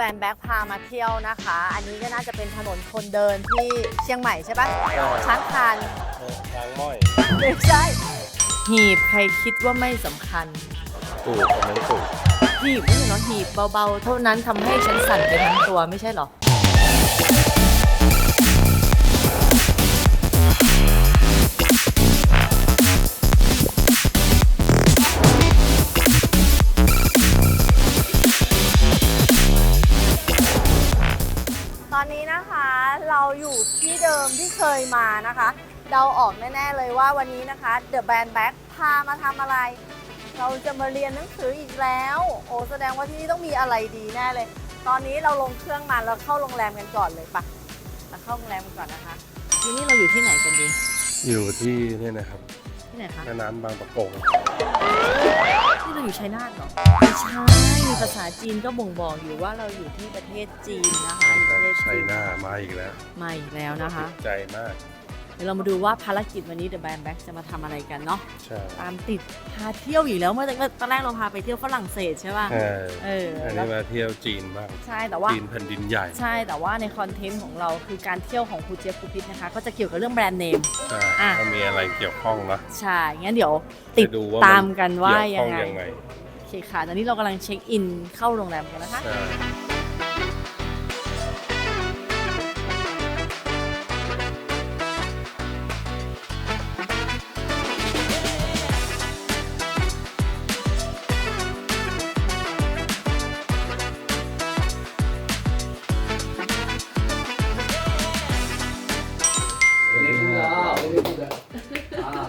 แบนแบ็คพามาเที่ยวนะคะ อันนี้ก็น่าจะเป็นถนนคนเดินที่เชียงใหม่ใช่ปะช้างคานเออทางม้อยไม่ใช่หีบใครคิดว่าไม่สำคัญตูดอันนั้นตูดหีบไม่ใช่เนาะหีบเบาๆ เท่านั้นทำให้ฉันสั่นไปทั้งตัวไม่ใช่เหรอ อยู่ที่เดิมที่เคยมานะคะ เดาออกแน่ ๆ เลยว่าวันนี้นะคะ The Band Back พามาทำอะไร เราจะมาเรียนหนังสืออีกแล้ว โอ้แสดงว่าที่นี่ต้องมีอะไรดีแน่เลย ตอนนี้เราลงเครื่องมาแล้วเข้าโรงแรมกันก่อนเลยปะมาเข้าโรงแรมกันก่อนนะคะ ทีนี้เราอยู่ที่ไหนกันดี อยู่ที่เนี่ยนะครับที่ ไหนคะแม่น้ำบางประกงที่เราอยู่ชัยนาทเหรอไม่ใช่มีภาษาจีนก็บ่งบอกอยู่ว่าเราอยู่ที่ประเทศจีนนะคะอยู่ประเทศชัจียนนามาอีกแล้วมาอีกแล้วนะคะใจมากเดี๋ยวเรามาดูว่าภารกิจวันนี้ The Band Back จะมาทำอะไรกันเนาะใช่ตามติดพาเที่ยวอีกแล้วเมื่อตอนแรกเราพาไปเที่ยวฝรั่งเศสใช่ป่ะเออเอออันแล้วนี้มาเที่ยวจีนบ้างใช่แต่ว่าจีนแผ่นดินใหญ่ใช่แต่ว่าในคอนเทนต์ของเราคือการเที่ยวของครูเจี๊ยบครูพิษนะคะ ก็จะเกี่ยวกับเรื่องแบรนด์เนมใช่อะถ้ามีอะไรเกี่ยวข้องนะใช่งั้นเดี๋ยวติดไปดูว่าตามกันว่าเกี่ยวยัข้องงไงยังไงโอเคค่ะตอนนี้เรากำลังเช็คอินเข้าโรงแรมกันนะคะ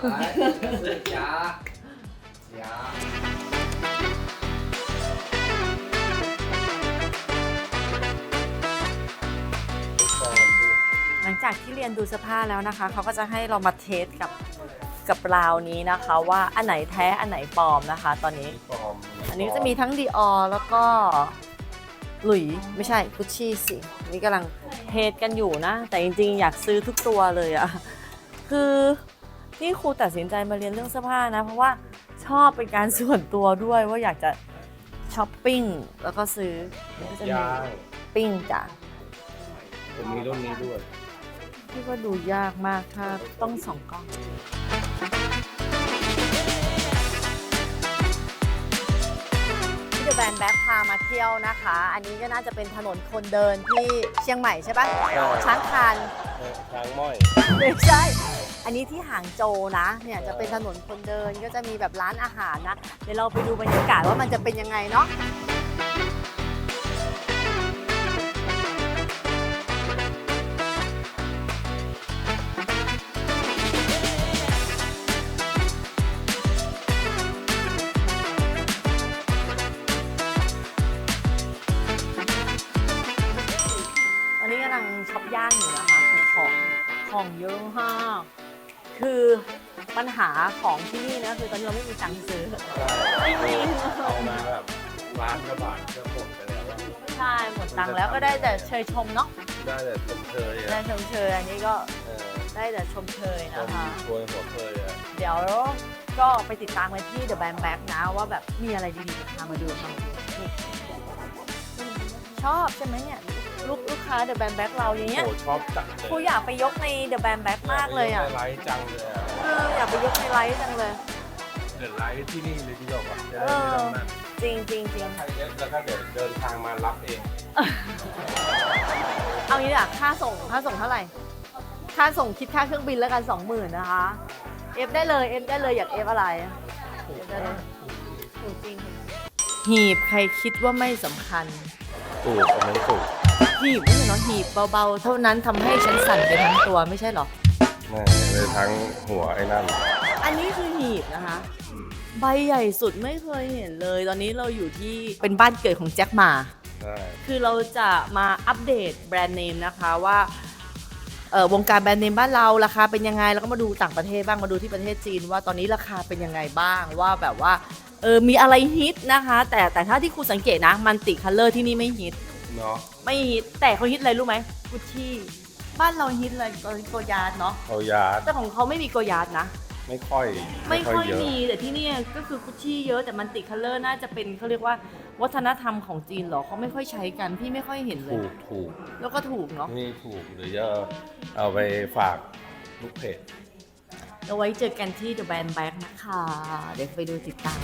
À, đấy, dạ. Dạ. หลังจากที่เรียนดูเสื้อผ้าแล้วนะคะ เขาก็จะให้เรามาเทสกับกับราวนี้นะคะ ว่าอันไหนแท้อันไหนปลอมนะคะ ตอนนี้ปลอมอันนี้ก็จะมีทั้งดีออแล้วก็หลุยไม่ใช่กุชชี่สิ นี่กำลังเทสกันอยู่นะ แต่จริงๆ อยากซื้อทุกตัวเลยอะคือ ที่ครูตัดสินใจมาเรียนเรื่องเสื้อผ้านะ เพราะว่าชอบเป็นการส่วนตัวด้วยว่าอยากจะช้อปปิ้งแล้วก็ซื้อแล้วก็จะมีย่างปิ้งจ้ะผมมีรุ่นนี้ด้วยที่ก็ดูยากมากถ้าต้องสองกล้อง ที่เดอะแบนแบ็คพามาเที่ยวนะคะ อันนี้ก็น่าจะเป็นถนนคนเดินที่เชียงใหม่ใช่ปะใช่ ช้างคานเออทางม้อย ไม่ใช่ อันนี้ที่หางโจวนะเนี่ยจะเป็นถนนคนเดินก็จะมีแบบร้านอาหารนะเดี๋ยวเราไปดูบรรยากาศว่ามันจะเป็นยังไงเนาะวันนี้กำลังช็อปย่างอยู่นะคะคือของของเยอะมาก คือปัญหาของที่นี่นะคือตอนนี้เราไม่มีตังค์ซื้อ ไม่มี เอามาแบบล้านกว่าบาทก็หมดไปแล้วอะใช่หมดตังค์แล้วก็ได้แต่เชยชมเนาะได้แต่ชมเชยได้อะชมเชยอันนี้ก็เออได้แต่ชมเชยชนะมคะ ชวยหัวเคยอะเดี๋ยวก็ไปติดตามกันที่ The Band Back นะ ว่าแบบมีอะไรดีๆพามาดูค่ะนี่ชอบใช่ไหมเนี่ย ลูกลูกค้า The Band Back เราอย่างเงี้ยโอ้ชอบจัดเลยครูอยากไปยกใน The Band Back มากเลยอะไลฟ์จังเลยอะเอออยากไปยกในไลฟ์จังเลย เดินไลฟ์ที่นี่เลยดีกว่าจะได้ไม่ต้องนั่นจริงจริงจริงใครเยอะแล้วก็เดี๋ยวเดินทางมารับเองเอางี้อะค่าส่งค่าส่งเท่าไหร่ ค่าส่งคิดค่าเครื่องบินแล้วกันสองหมื่นนะคะ เอฟได้เลยเอฟได้เลยอยากเอฟอะไรเอฟได้เลยถูกจริงหีบใครคิดว่าไม่สำคัญตูดอันนั้นตูด หีบไม่ใช่เนาะหีบเบาๆ เท่านั้นทำให้ฉันสั่นไปทั้งตัวไม่ใช่เหรอนั่เลยทั้งหัวไอ้นั่น อันนี้คือหีบนะคะ ใบใหญ่สุดไม่เคยเห็นเลย ตอนนี้เราอยู่ที่เป็นบ้านเกิดของแจ็คหมา ใช่ คือเราจะมาอัปเดตแบรนด์เนมนะคะว่าเอ่อวงการแบรนด์เนมบ้านเราราคาเป็นยังไง แล้วก็มาดูต่างประเทศบ้างมาดูที่ประเทศจีน ว่าตอนนี้ราคาเป็นยังไงบ้างว่าแบบว่าเออมีอะไรฮิตนะคะ แต่แต่ถ้าที่ครูสังเกตนะมันติคัลเลอร์ที่นี่ไม่ฮิต นาะไม่ฮิตแต่เขาฮิตอะไรรู้ไหมกุชชี่บ้านเราฮิตอะไรโกยาร์ดเนาะเอายาแต่ของเขาไม่มีโกยาร์ดนะ ไม่ค่อยไม่ค่อยเยมีแต่ที่นี่ก็คือกุชชี่เยอะแต่มันติคัลเลอร์น่าจะเป็นเขาเรียกว่าวัฒนธรรมของจีนเหรอเขาไม่ค่อยใช้กันพี่ไม่ค่อยเห็นเลถูย กถูกแล้วก็ถูกเนาะนี่ถูกหรือจะเอาไปฝากลูกเพจ เอาไว้เจอกันที่ The Band Back นะคะ เดี๋ยวไปดูติดตาม